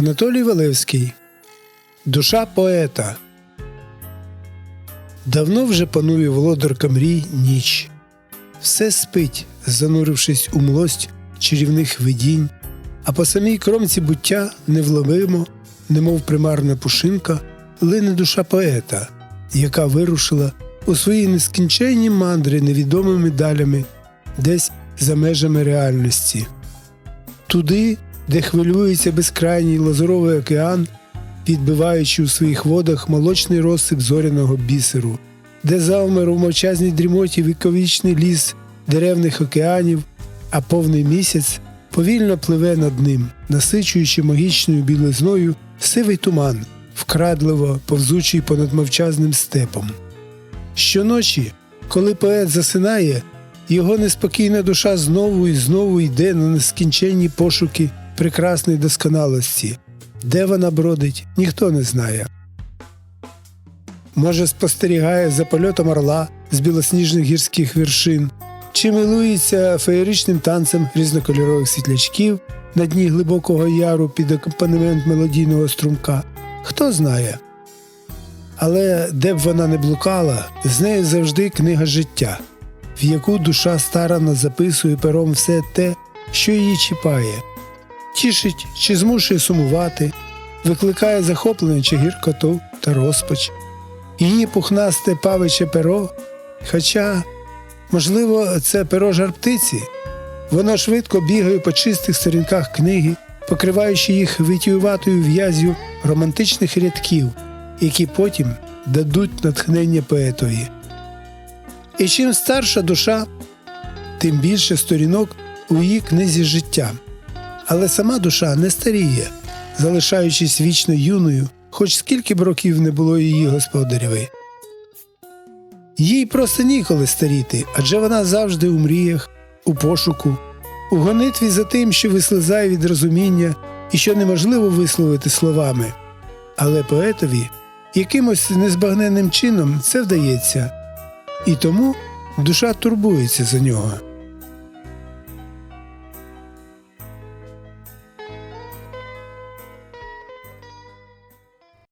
Анатолій Валевський Душа поета. Давно вже панує володарка мрій ніч. Все спить, занурившись у млость чарівних видінь, а по самій кромці буття невловимо, немов примарна пушинка, лине душа поета, яка вирушила у свої нескінченні мандри невідомими далями десь за межами реальності. Туди, де хвилюється безкрайній лазуровий океан, відбиваючи у своїх водах молочний розсип зоряного бісеру, де завмер у мовчазній дрімоті віковічний ліс деревних океанів, а повний місяць повільно пливе над ним, насичуючи магічною білизною сивий туман, вкрадливо повзучий понад мовчазним степом. Щоночі, коли поет засинає, його неспокійна душа знову і знову йде на нескінченні пошуки прекрасної досконалості. Де вона бродить, ніхто не знає. Може, спостерігає за польотом орла з білосніжних гірських вершин, чи милується феєричним танцем різнокольорових світлячків на дні глибокого яру під акомпанемент мелодійного струмка. Хто знає. Але де б вона не блукала, з нею завжди книга життя, в яку душа старанно записує пером все те, що її чіпає, тішить чи змушує сумувати, викликає захоплення чи гіркоту та розпач. Її пухнасте павиче перо, хоча, можливо, це перо жар птиці, воно швидко бігає по чистих сторінках книги, покриваючи їх витіюватою в'язю романтичних рядків, які потім дадуть натхнення поетові. І чим старша душа, тим більше сторінок у її книзі життя. Але сама душа не старіє, залишаючись вічно юною, хоч скільки б років не було її господарєві. Їй просто ніколи старіти, адже вона завжди у мріях, у пошуку, у гонитві за тим, що вислизає від розуміння і що неможливо висловити словами. Але поетові якимось незбагненним чином це вдається, і тому душа турбується за нього.